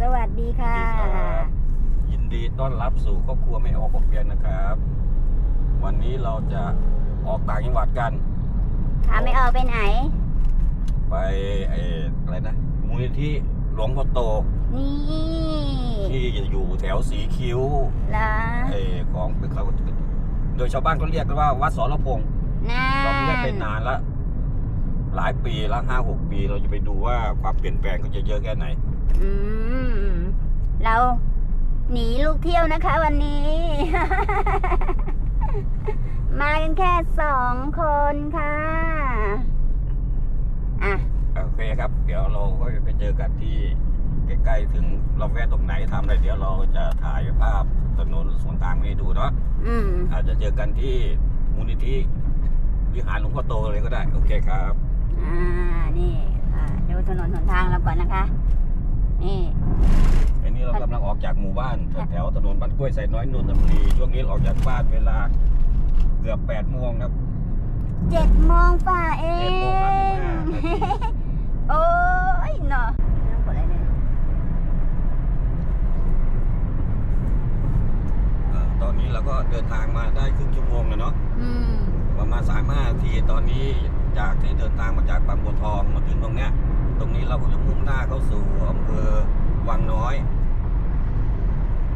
สวัสดีค่ะครับยินดีต้อนรับสู่ครอบครัวไม่ออกบอกเพียนนะครับ วันนี้เราจะออกต่างจังหวัดกันขาไม่ออกไปไหน ไปไอ้อะไรนะมูลนิธิหลวงพ่อโต นี่ที่อยู่แถวสีคิ้วละไอ้ของเป็นเขาโดยชาวบ้านเขาเรียกกันว่าวัดสรพงษ์น่าเราไม่ได้ไปนานละหลายปีละห้าหกปีเราจะไปดูว่าความเปลี่ยนแปลงเขาจะเยอะแค่ไหน อืม เราหนีลูกเที่ยวนะคะวันนี้ มากันแค่สองคนค่ะ อะ โอเคครับ เดี๋ยวเราก็ไปเจอกันที่ใกล้ๆถึงเราแวะตรงไหนทำอะไรเดี๋ยวเราจะถ่ายภาพถนนสวนทางให้ดูเนาะอืม อาจจะเจอกันที่มูลนิธิวิหารหลวงพ่อโตเลยก็ได้ โอเคครับ อ่า นี่ค่ะดูถนนหนทางเราก่อนนะคะ นี่ อันนี้เรากำลังออกจากหมู่บ้านแถวๆถนนบ้านกล้วยไซน้อยนนทบุรีช่วงนี้เราออกจากบ้านเวลาเกือบแปดโมงครับเจ็ดโมงฝ่าเอเจ็ดโมงห้าสิบห้านาทีโอ้ยเนาะไม่ต้องกดอะไรเลยเอ่อตอนนี้เราก็เดินทางมาได้ครึ่งชั่วโมงแล้วเนาะ อืม ประมาณสามห้านาทีตอนนี้จากที่เดินทางมาจากบางบัวทองมาถึงตรงเนี้ย ตรงนี้เราก็จะมุ่งหน้าเข้าสู่อำเภอวังน้อย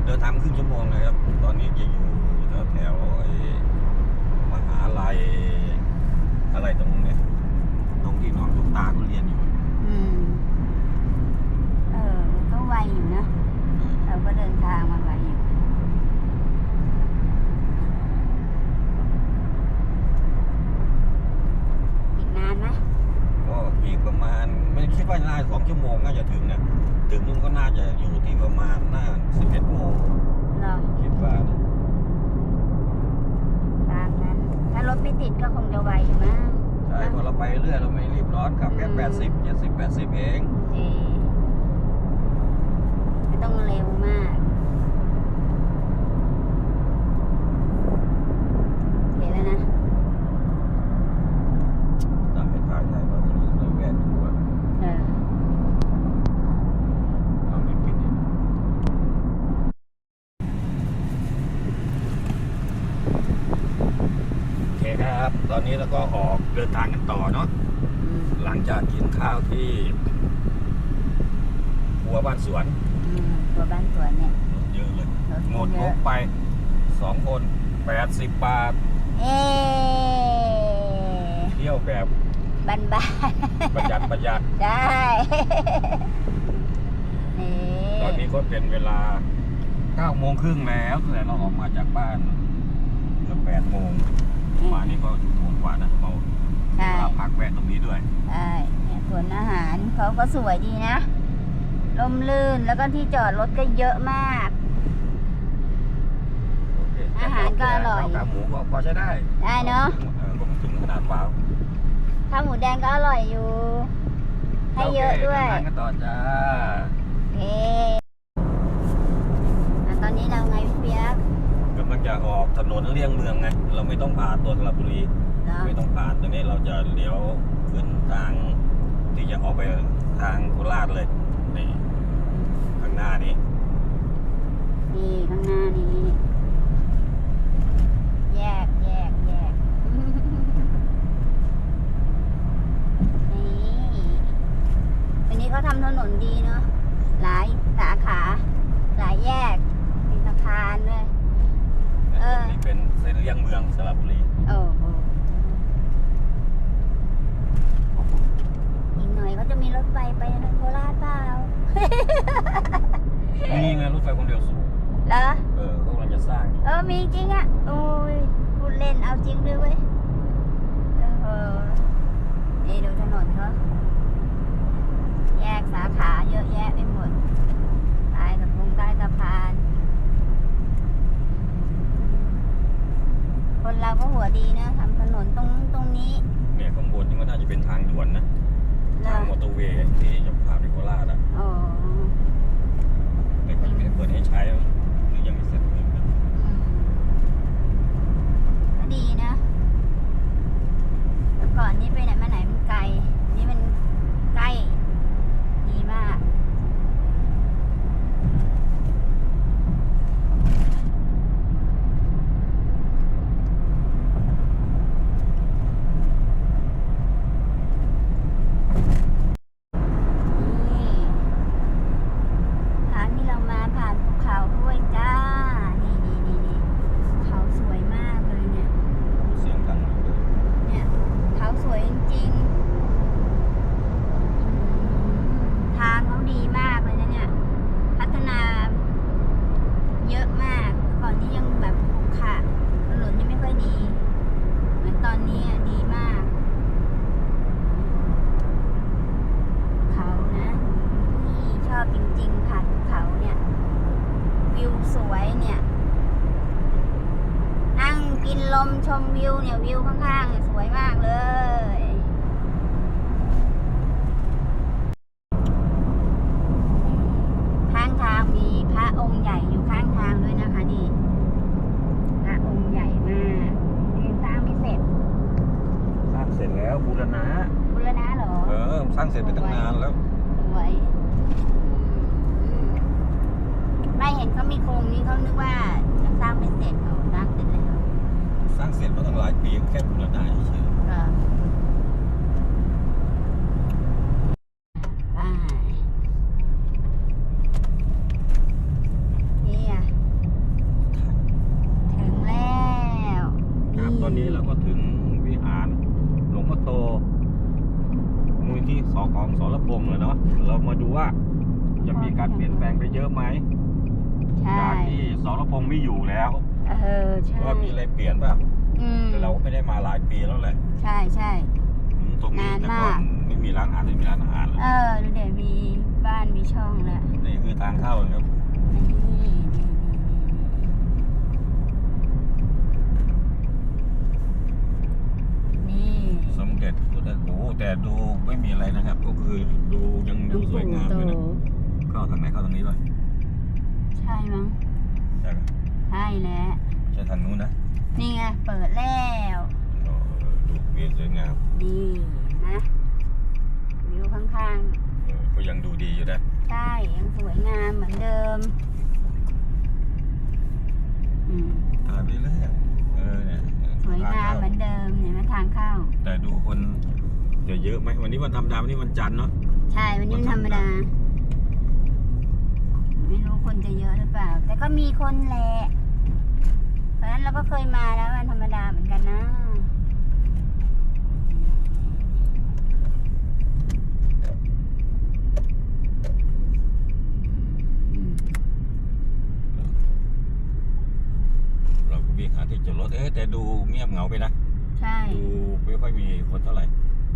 เดินทางครึ่งชั่วโมงนะครับ ตอนนี้จะอยู่แถวแถวมหาลัยอะไรตรงเนี้ยตรงที่น้องตุ๊กตาเขาเรียนอยู่ อืม เออ ก็ไวอยู่นะ เราก็เดินทางมาไวอยู่ อีกนานไหม ก็อีกประมาณไม่คิดว่าน่าสองชั่วโมง น่าจะถึงนะถึงนู่นก็น่าจะอยู่ที่ประมาณน่าสิบเอ็ดโมงเหรอคิดว่านะตามนั้น ถ้ารถไม่ติดก็คงจะไวอยู่มั้งใช่พอเราไปเรื่อยเราไม่รีบร้อนขับแค่แปดสิบเจ็ดสิบแปดสิบเองเอไม่ต้องเร็วมากเห็นแล้วนะ ถ่ายถ่ายถ่ายแบบนี้เราแวะดูว่า เออ เราไม่ปิดเนี่ยโอเคครับ ตอนนี้เราก็ออกเดินทางกันต่อเนาะอืมหลังจากกินข้าวที่ครัวบ้านสวนอืมตัวบ้านสวนเนี่ยรถเยอะเลยรถหมดเยงอะบไปสองคนแปดสิบบาทเอ๊เที่ยวแบบบ้านบ้านประหยัดประหยัดๆได้นี่ตอนนี้ก็เป็นเวลา9โมงครึ่งแล้วตั้งแต่เราออกมาจากบ้านเกือบ8โมง มานี่ก็ชั่วโมงกว่านะเราใช่เวลาพักแวะตรงนี้ด้วยใช่เนี่ยสวนอาหารเขาก็สวยดีนะร่มรื่นแล้วก็ที่จอดรถก็เยอะมากโอเคอาหารก็อร่อยข้าวขาหมูก็พอใช้ได้ ได้เนอะเออก็ไม่ถึงขนาดว้าวข้าวหมูแดงก็อร่อยอยู่ ให้เยอะด้วยโคเดินทางกันต่อจ้าโอเคอะตอนนี้เราไงพี่เปียก กำลัง จะออกถนนเลี่ยงเมืองไงเราไม่ต้องผ่านตัวสระบุรีเนาะไม่ต้องผ่านตรงนี้เราจะเลี้ยวขึ้นทาง ที่จะออกไปทางโคราชเลยนี่ข้างหน้านี้นี่ข้างหน้านี้ แยกแยกแยกนี่อันนี้เขาทำถนนดีเนาะหลายสาขา หลายแยกมีสะพานด้วย เออ นี่เป็นเส้นเลี่ยงเมืองสระบุรีโอ้โหอีกหน่อยเขาจะมีรถไฟไปโคราชเปล่านี่ไงรถไฟความเร็วสูงเหรอ เออเขากำลังจะสร้างอยู่เออ มีจริงอะ โอ้ยพูดเล่นเอาจริงด้วยเว้ยเออนี่ดูถนนเขาแยกสาขาเยอะแยะไปหมดใต้สะพงใต้สะพาน คนเราก็หัวดีนะทำถนนตรงนู้นตรงนี้ เนี่ยข้างบนนี่ก็น่าจะเป็นทางด่วนนะแล้ทางวมอเตอร์เวย์ที่จะพาไปโคราชอะอ๋อแต่ก็ยังไม่ได้เปิดให้ใช้หรือยังไม่เสร็จเลยอืมก็ดีนะแต่ก่อนนี้ไปไหนมาไหนมันไกลนี่มันใกล้ ดีมาก เขาเนี่ย วิวสวยเนี่ย นั่งกินลมชมวิวเนี่ยวิวข้างๆเนี่ยสวยมากเลย ข้างทางมีพระองค์ใหญ่อยู่ข้างทางด้วยนะคะนี่ พระองค์ใหญ่มากยังสร้างไม่เสร็จ สร้างเสร็จแล้วบูรณะ บุรณะเหรอ เออ ส ร้างเสร็จไปตั้งนานแล้วสวยอืมไม่เห็นเขามีโครงนี้เขานึกว่ายังสร้างไม่เสร็จเขาสร้างเสร็จแล้ว สร้างเสร็จมาตั้งหลายปีแค่บูรณะเฉยก็ไปเนี่ยถึงแล้ว ครับตอนนี้เราก็ถึงวิหารหลวงพ่อโตมูลที่สอของสรพงษ์เลยเนาะ เรามาดูว่าจะมีการเปลี่ยนแปลงไปเยอะไหม ใช่ จากที่สรพงษ์ไม่อยู่แล้ว เออใช่ ว่ามีอะไรเปลี่ยนป่ะ อืม แต่เราก็ไม่ได้มาหลายปีแล้วแหละ ใช่ใช่ อืมตรงนี้ นาน แต่ก่อ มาก นไม่มี ร้านอาหารไม่มีร้านอาหารเลยเออดูเดี๋ยวมีบ้านมีช่องแล้วนี่คือทางเข้าครับนี่นี่นี่สมเด็จพุทธโอ้โหแต่ดูไม่มีอะไรนะครับ ก็คือดูยังดูสวยงามอยู่นะเข้าทางไหนเข้าทางนี้ป่ะใช่มั้งใช่ปะใช่แล้ว ใช่ทางนู้นนะนี่ไงเปิดแล้วโอ้ดูเวียนสวยงาม ดีนะ วิวข้างเออก็ยังดูดีอยู่นะๆใช่ ยังสวยงามเหมือนเดิม อืมถ่ายไปเรื่อยเออเนี่ยสวยงามเหมือนเดิมเนี่ยมันทางเข้า แต่ดูคนจะเยอะไหมวันนี้วันธรรมดาวันนี้วันจันทร์เนาะ ใช่ วันนี้มันธรรมดา ไม่รู้คนจะเยอะหรือเปล่า แต่ก็มีคนแหละ เพราะฉะนั้นเราก็เคยมาแล้ววันธรรมดาเหมือนกันนะ อืม เราก็วิ่งหา ที่จอดรถเอ๊ะแต่ดูเงียบเหงาไปนะใช่ดูไม่ค่อยมีคนเท่าไหร่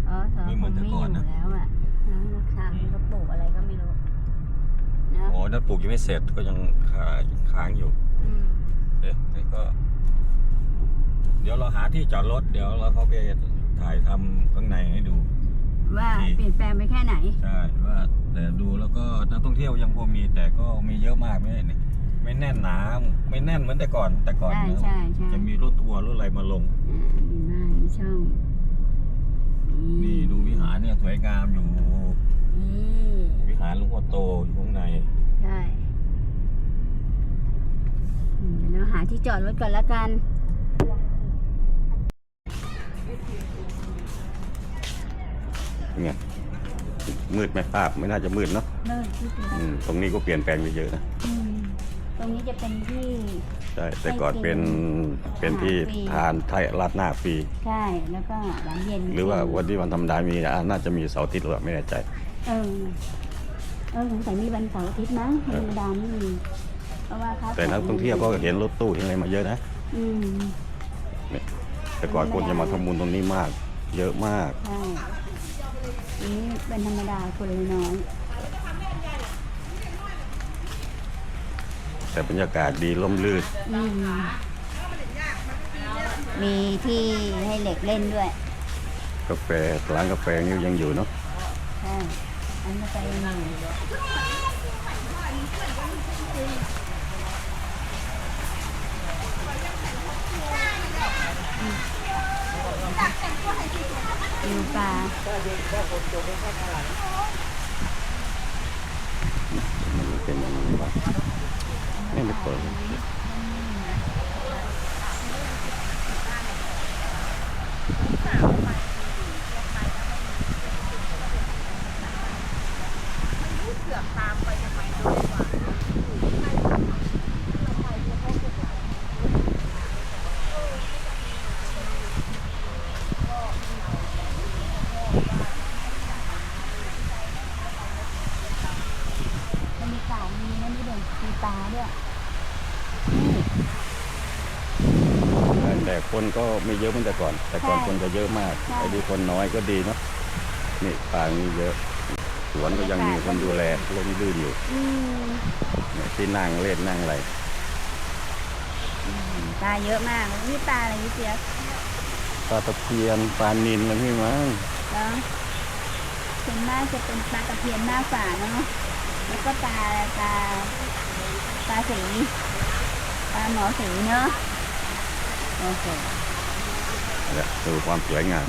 อ๋อเธอไม่คเหมืงอนแต่ไม่อก่อนยู่นะแล้วอะนะราคาเขาปลูกอะไรก็ไม่รู้เนอะโอ้นั่นปลูกยังไม่เสร็จก็ยังค้างค้างอยู่อืมเอ๊ะนี่ก็ เดี๋ยวเราหาที่จอดรถ เดี๋ยวเราเข้าไปถ่ายทำข้างในให้ดู ว่าดี เปลี่ยนแปลงไปแค่ไหน ใช่ว่าแต่ดูแล้วก็นักท่องเที่ยวยังพอมีแต่ก็มีเยอะมากไม่เนี่ย ไม่แน่นหนาไม่แน่นเหมือนแต่ก่อนแต่ก่อนใช่นะใช่ใช่จะมีรถทัวร์รถอะไรมาลงอ่ามีบ้านมีช่องนี่ดูวิหารเนี่ยสวยงามอยู่ นี่วิหารหลวงพ่อโตอยู่ข้างในใช่อืมเดี๋ยวเราหาที่จอดรถก่อนแล้วกันเนี่ยมืดไหมภาพไม่น่าจะมืดเนาะเลิกที่สุดอืมตรงนี้ก็เปลี่ยนแปลงไปเยอะนะ อืมต รงนี้จะเป็นที่ ใช่แต่ก่อนเป็นเป็นที่ฟรีทานไทยราดหน้าฟรีใช่แล้วก็หลังเย็นหรือว่าวันที่วันธรรมดามีอะน่าจะมีเสาร์อาทิตย์หรือเปล่าไม่แน่ใจ เออเออสงสัยมีวันเสาร์อาทิตย์นะธรรมดาไม่มีเพราะว่าค้าแต่นักท่องเที่ยวก็เห็นรถตู้เห็นอะไรมาเยอะนะอืมแต่ก่อนคนจะมาทำบุญตรงนี้มาก เยอะมากใช่อันนี้เป็นธรรมดาคนเลยน้อย แต่บรรยากาศดีร่มรื่นอืมมีที่ให้เหล็กเล่นด้วยกาแฟร้านกาแฟนี่ยังอยู่เนาะใช่อันนี้ไปหนึ่งดูปลามันเป็นยังไงบ้าง ไม่ได้เปิดเลย มันมีข่าวมีนั่นด้วยมีปลาด้วย แต่ คนก็ไม่เยอะเหมือนแต่ก่อน แต่ก่อนใช่คนจะเยอะมากใช่ไอ้ดีคนน้อยก็ดีเนาะนี่ปางนี่เยอะใสวนก็ยังมีคนดูแลลมลื่นอยู่อืมเนี่ยที่นั่งเล่นนั่งอะไรปลาเยอะมากนี่ปลาอะไรนี่เจี๊ยบปลาตะเพียนปลานินอะไรพี่มั้งแล้วส่วนมากจะเป็นปลาตะเพียนหน้าฝาเนาะแล้วก็ปลาปลาปลาสีปลาหมอสีเนาะโอ เคเนี่ยดูความสวยงาม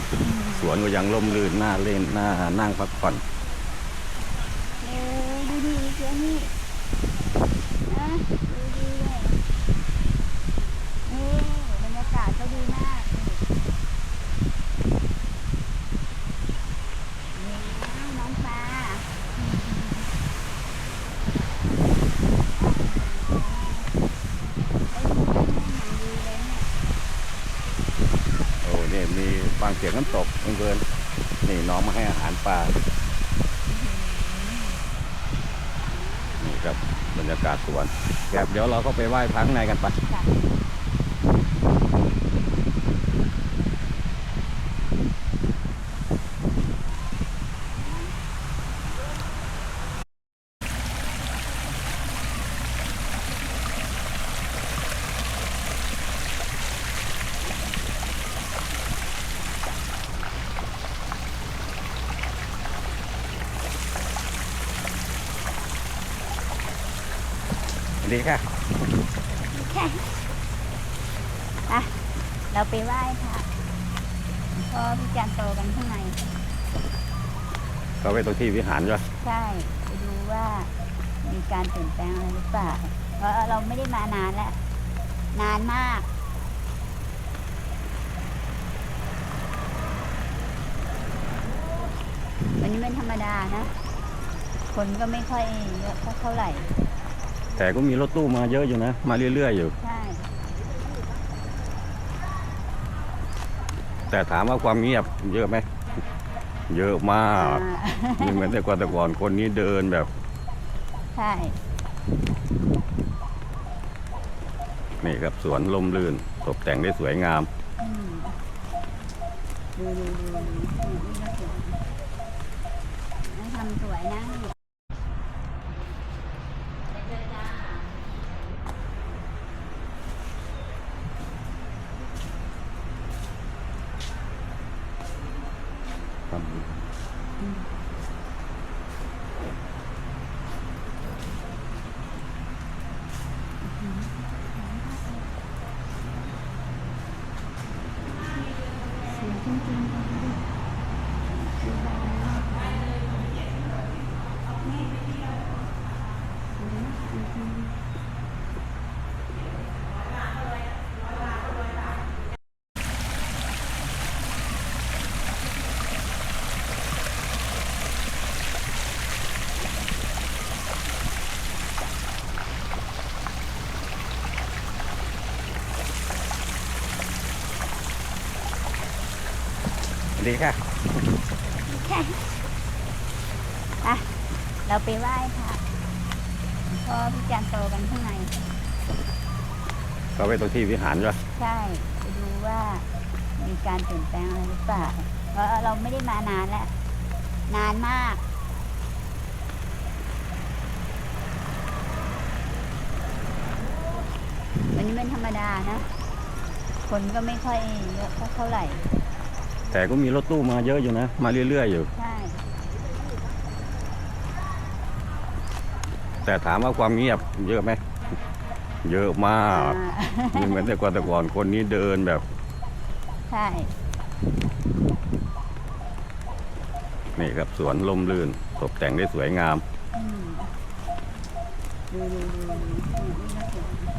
สวนก็ยังล่มลื่นน่าเล่นน่านั่งพักผ่อนเออดูดีเจี๊ยบนี่นะดูดีเลยนี่บรรยากาศก็ดีมากนี่นี่น้องปลา โอ้เนี่ยมีฟังเสียงน้ำตกเกินๆนี่น้องมาให้อาหารปลานี่ครับบรรยากาศส แกบเดี๋ยวเราก็ไปไหว้พระข้างในกันไป ดีค่ะอะเราไปไหว้ค่ะพ่อพี่จันโตกันข้างในก็ไปตรงที่วิหารจ้ะใช่ไปดูว่ามีการเปลี่ยนแปลงอะไรหรือเปล่า เพราะเราไม่ได้มานานแล้ว นานมากวันนี้เป็นธรรมดานะ คนก็ไม่ค่อยเยอะเท่าไหร่ แต่ก็มีรถตู้มาเยอะอยู่นะ มาเรื่อยๆอยู่ ใช่ แต่ถามว่าความเงียบเยอะไหม เยอะมากอ่าไม่เหมือนแต่ก่อนแต่ก่อนคนนี้เดินแบบ ใช่ นี่ครับสวนลมลื่น ตกแต่งได้สวยงามอืมดูดูดูดูนี่ก็สวยนะทำสวยนะนี่ สวยจริงๆเลยดูดูใบไม้สวยมากจริงๆ ดีค่ะค่ะอะเราไปไหว้ค่ะพ่อพี่จันโตกันข้างในก็ไปตรงที่วิหารจ้ะใช่ไปดูว่ามีการเปลี่ยนแปลงอะไรหรือเปล่าเพราะเราไม่ได้มานานแล้ว นานมากวันนี้เป็นธรรมดานะ คนก็ไม่ค่อยเยอะเท่าไหร่ แต่ก็มีรถตู้มาเยอะอยู่นะ มาเรื่อย ๆ อยู่ ใช่แต่ถามว่าความเงียบเยอะไหม เยอะมากอ่าไม่เหมือนแต่ก่อนแต่ก่อนคนนี้เดินแบบ ใช่ นี่ครับสวนลมลื่น ตกแต่งได้สวยงาม อืมดูดูดูดูนี่ก็สวยนะ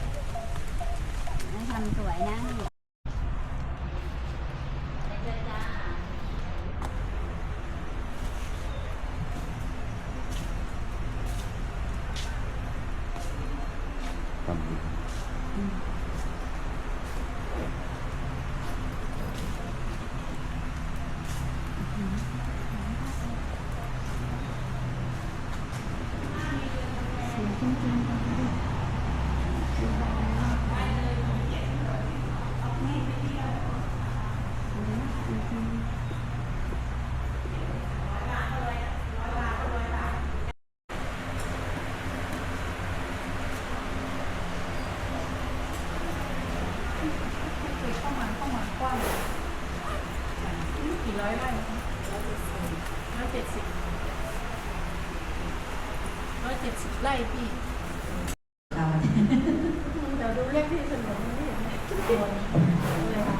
ทำสวยนะนี่สวยจริงๆเลยดูดูใบไม้สวยมากจริงๆ จ็ดสิบไร่ พี่เดี๋ยวดูเลขที่ถนนไม่เห็นเลยค่ะ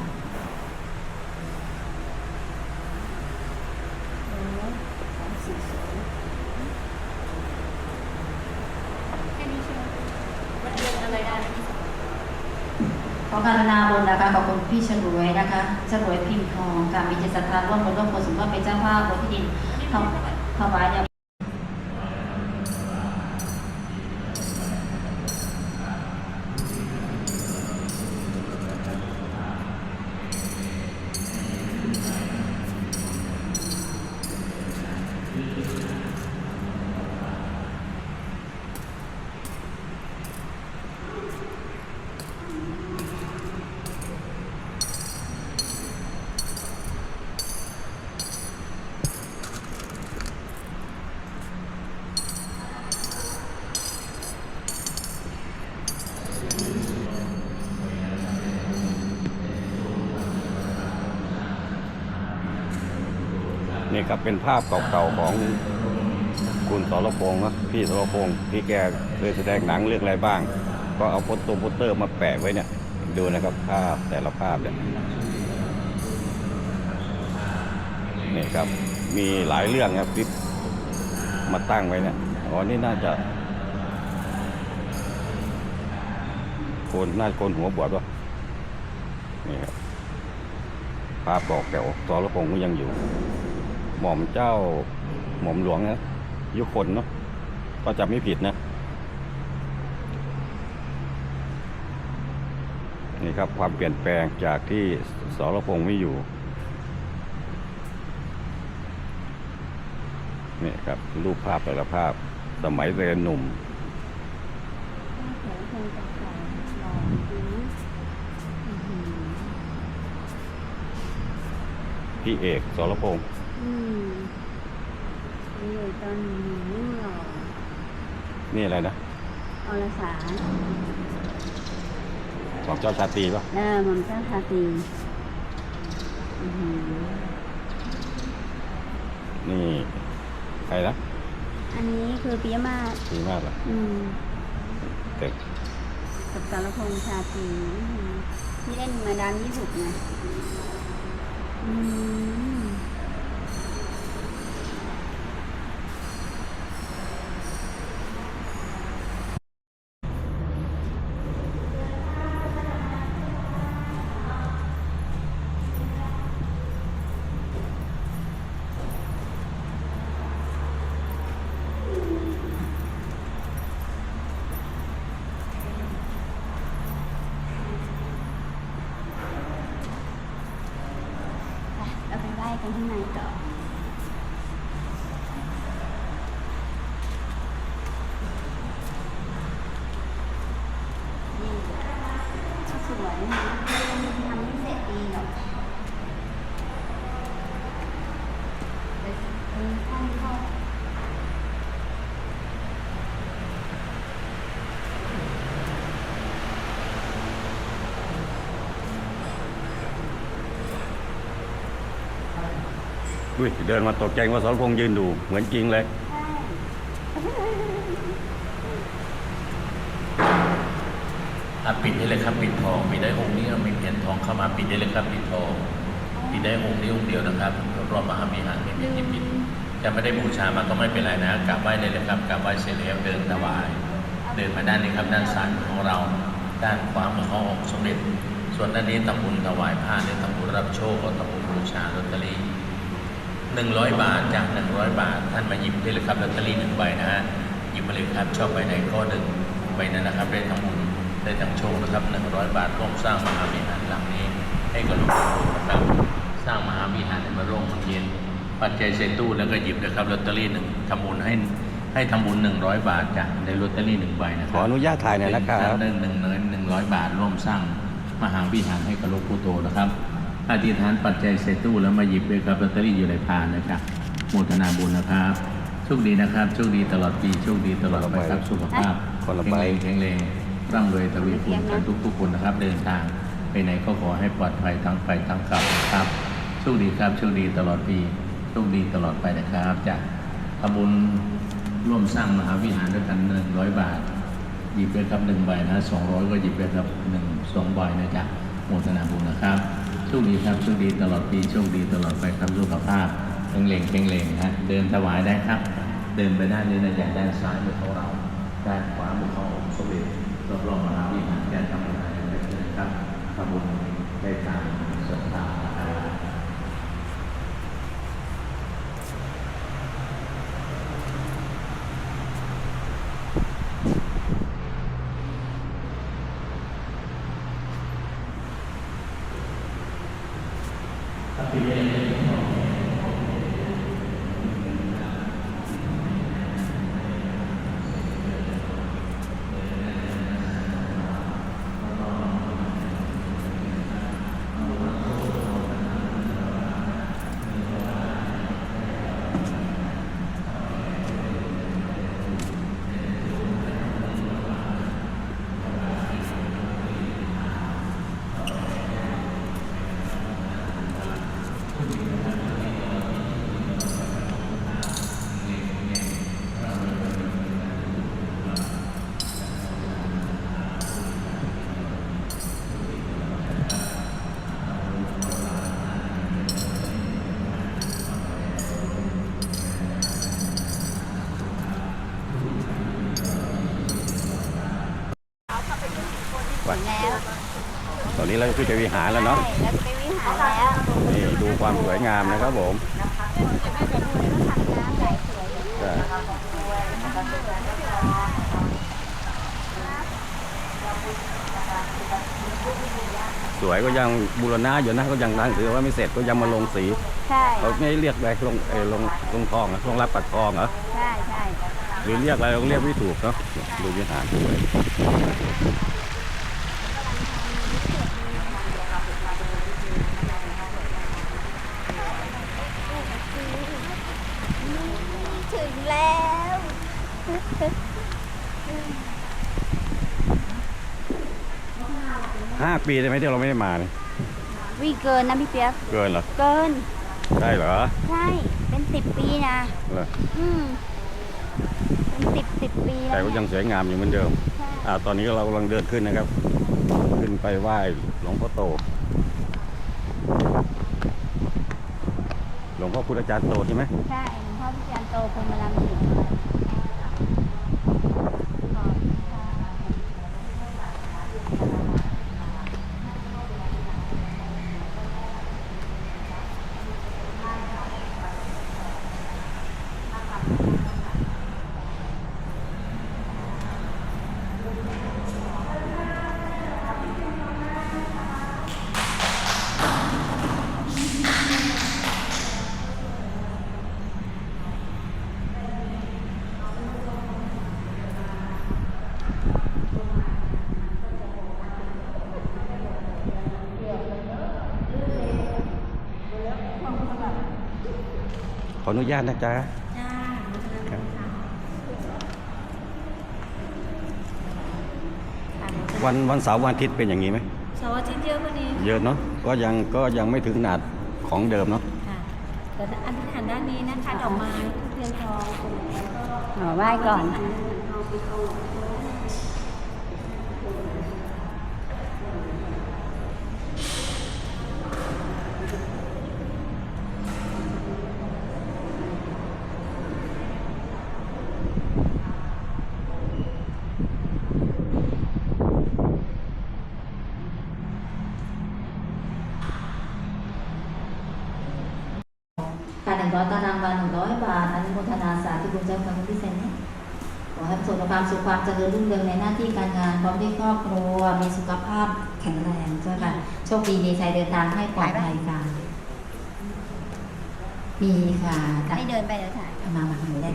สามสี่สองแค่นี้ใช่ไหมมันเรียนอะไรได้ขอการนาบุญนะคะขอบคุณพี่ฉลวยนะคะฉลวยพิมพ์ทองการมีเจตศรัทธาร่วมบุญร่วมกุศลร่วมเป็นเจ้าภาพบนที่ดินถถวาย เนี่ยนี่ครับเป็นภาพเก่าๆของคุณสรพงษ์นะพี่สรพงษ์ที่แกเคยแสดงหนังเรื่องอะไรบ้าง ก็เอาโปสตอร์โปสเตอร์มาแปะไว้เนี่ย ดูนะครับภาพแต่ละภาพเนี่ยนี่ครับ มีหลายเรื่องครับที่มาตั้งไว้เนี่ยอ๋อนี่น่าจะโกนน่าจะโกนหัวบวชวะนี่ครับภาพบอกแต่สรพงษ์ก็ยังอยู่ หม่อมเจ้าหม่อมหลวงนะยุคนเนาะก็จำไม่ผิดนะ นี่ครับความเปลี่ยนแปลงจากที่สรพงษ์ไม่อยู่ นี่ครับ รูปภาพแต่ละภาพ สมัยเรียนหนุ่มพี่เอกสรพงษ์ อืมนี่เลยตอนหนูหล่อนี่อะไรนะอรสาของเจ้าชาตรีปะเออหม่อมเจ้าชาตรีอื้อหือนี่ใครนะอันนี้คือปิยมาศดีมากเลยอืมแต่กับสารพงษ์ชาตรีอื้อหือที่เล่นมาดามยี่สิบไงอืม เราไปไหว้กันข้างในต่อ นี่สวยนะทำไม่เสร็จดีหรอกเดี๋ยวเออเข้าเข้า อุ้ยเดินมาตกใจว่าสรพงษ์ยืนดู เหมือนจริงเลย อะปิดได้เลยครับปิดทองปิดได้องค์นี้มีเหรียญทองเข้ามาปิดได้เลยครับปิดทองปิดได้องค์นี้องค์เดียวนะครับรอบมหาวิหารไม่มีที่ปิดจะไม่ได้บูชามาก็ไม่เป็นไรนะกราบไหว้ได้เลยครับกราบไหว้เสร็จแล้วเดินถวาย เดินมาด้านนี้ครับด้านซ้ายของเรา ด้านขวามือขององค์สมเด็จ ส่วนด้านนี้ตำบุญถวายผ้าเนี่ยตำบุญรับโชคกับตำบุญบูชาลอตเตอรี่ หนึ่งร้อยบาทจากหนึ่งร้อยบาท ท่านมาหยิบได้เลยครับลอตเตอรี่หนึ่งใบนะฮะหยิบมาเลยครับชอบใบไหนก็หนึ่งใบนั้นนะครับได้ทั้งบุญได้ทั้งโชคนะครับหนึ่งร้อยบาทร่วมสร้างมหาวิหารหลังนี้ ให้กับหลวงปู่นะครับสร้างมหาวิหารให้มาร่วมเย็นปัจจัยใส่ตู้แล้วก็หยิบนะครับลอตเตอรี่หนึ่งทำบุญให้ให้ทำบุญหนึ่งร้อยบาทจากในลอตเตอรี่หนึ่งใบนะคขรับออนุญาตถ่ายหน่อยนะครับหนึ่งหนึ่งหนึ่งหนึ่งร้อยบาทร่วมสร้างมหาวิหารให้กับหลวงปู่โตนะครับ อธิษฐานปัจจัยใส่ตู้แล้วมาหยิบเลยครับลอตเตอรี่อยู่ในพานนะครับโมทนาบุญนะครับโชคดีนะครับโชคดีตลอดปีโชคดีตลอดไปครับสุขภาพคนละแข็ใบงแรงแข็งแรงร่ำรวยทวีคูณกันทุกทุกๆคนนะครับเดินทางไปไหนก็ขอให้ปลอดภัยทั้งไปทั้งกลับครับโชคดีครับโชคดีตลอดปีโชคดีตลอดไปนะครับจะทำบุญร่วมร่วมสร้างมหาวิหารด้วยกันหนึ่งร้อยบาทหยิบไปครับหนึ่งใบนะสองร้อยก็หยิบไปครับหนึ่งสองใบนะจ๊ะโมทนาบุญนะครับ ช่วงดีครับช่วงดีตลอดปีโชคดีตลอดไปครับสุขภาพเพ่งเล็งเพ่งเล็งฮะเดินถวายได้ครับ เดินไปด้านนี้นะจ๊ะด้านซ้ายมือของเราด้านขวามือขององค์สมเด็จรอบๆมหาวิหารจะทำอะไรได้เลยครับทำบุญได้ตามศรัทธานะครับ ถึงแล้ว ตอนนี้ เราคือจะวิหารแล้วเนาะใช่แล้วไปวิหารแล้วนี่ดูความสวยงามนะครับผมน้ำไหลสวยอยู่ใช่สวยก็ยังบูรณะอยู่นะก็ยังนั่งถือว่าไม่เสร็จก็ยังมาลงสีใช่เขาไม่เรียกอะไรลงเออลงลงทองอะลงรับปัดทองเหรอใช่ใช่หรือเรียกอะไรเราเรียกไม่ถูกเนาะดูวิหารสวย ถึงแล้ว ห้า ปีได้ไหมที่เราไม่ได้มาเนี่ยวิ่งเกินนะพี่เปียกเกินเหรอเกินใช่เหรอ ใช่ เป็นสิบปีนะเหรออืมเป็นสิบสิบปีแต่แล้วก็เนี่ยังสวยงามอยู่เหมือนเดิม ใช่อ่าตอนนี้เรากำลังเดินขึ้นนะครับ ขึ้นไปไหว้หลวงพ่อโต หลวงพ่อพุทธจารย์โตใช่ไหมใช่หลวงพ่อพิจารย์โตพรหมรังสิ ขออนุญาตนะจ๊ะครับวันวันเสาร์วันอาทิตย์เป็นอย่างนี้ไหมเสาร์อาทิตย์เยอะกว่านี้เยอะเนาะก็ยังก็ยังไม่ถึงขนาดของเดิมเนาะค่ะแต่อันที่หันด้านนี้นะคะดอกไม้ทุเรียนทองแล้วก็ขอไหว้ก่อน ความสุขความเจริญรุ่งเรืองในหน้าที่การงานพร้อมด้วยครอบครัวมีสุขภาพแข็งแรงเจ้าค่ะโชคดีมีชัยเดินทางให้ปลอดภัยค่ะมีค่ะได้ให้เดินไปเดี๋ยวถ่ายมามาหนูได้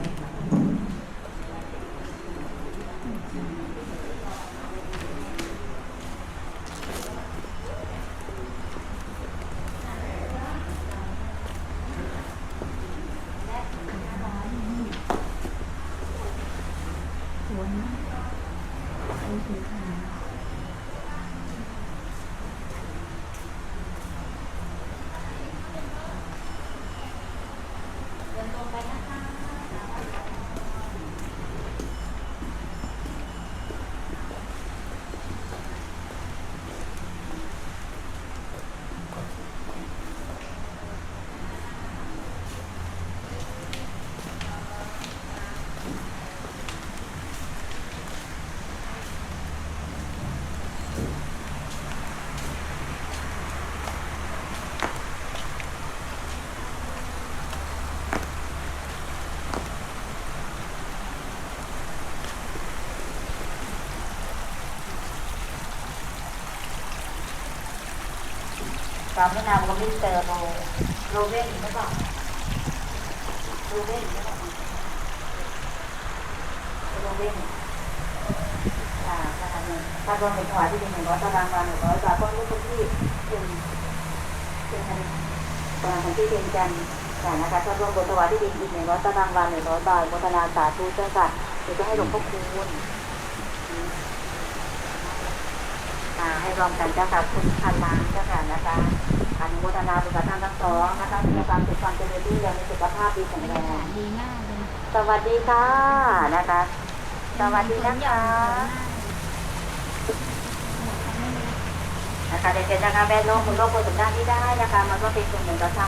ความไม่นานก็มิสเตอร์โรโรเว่นใช่ป่ะโรเว่นใช่ป่ะโรเว่นค่ะขนาดนี้ถ้ารวมเป็นถวาที่ดินหนึ่งร้อยตารางวาหนึ่งร้อยบาทก็รู้คนที่เป็นเป็นคดีตารางที่เป็นกันค่ะนะคะถ้ารวมบนถวายที่ดินอีกหนึ่งร้อยตารางวาหนึ่งร้อยบาทโมทนาสาธุเจ้าค่ะเดี๋ยวจะให้หลวงพ่อคูณ ให้รวมกันเจ้าค่ะคุณพันล้านเจ้าค่ะนะคะอนุโมทนาบุญกับท่านทั้งสองนะคะมีความสุขความเจริญรุ่งเรืองมีสุขภาพดีแข็งแรงดีมากเลยสวัสดีค่ะนะคะ สวัสดีนะคะนะคะเด็กๆนะคะแม่โลกคุณโลกคนสุขด้านที่ได้นะคะ มันก็เป็นส่วนหนึ่งกับทา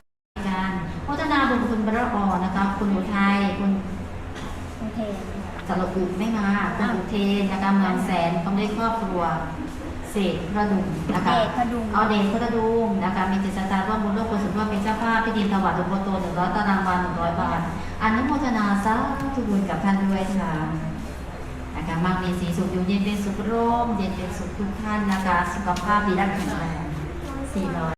งารโฆษณาบุญคุณบรอนะคะ คุณอุทัยคุณสารอุไม่มาคุณอุเทนนะคะเมืองแสนพร้อมด้วยครอบครัว เศษกระดุมนะคะเดชพดุงเอาเดชพระดุมนะคะมีจิตศรัทธาร่วมบุญร่วมกุศลร่วมเป็นเจ้าภาพที่ดินถวายหลวงพ่อโตหนึ่งร้อยตารางวาหนึ่งร้อยบาทอนุโมทนาสาธุบุญกับท่านด้วยค่ะนะคะมั่งมีสีสุขอยู่เย็นเป็นสุขร่มเย็นเป็นสุขทุกท่านนะคะ สุขภาพดีและแข็งแรงสี่ร้อย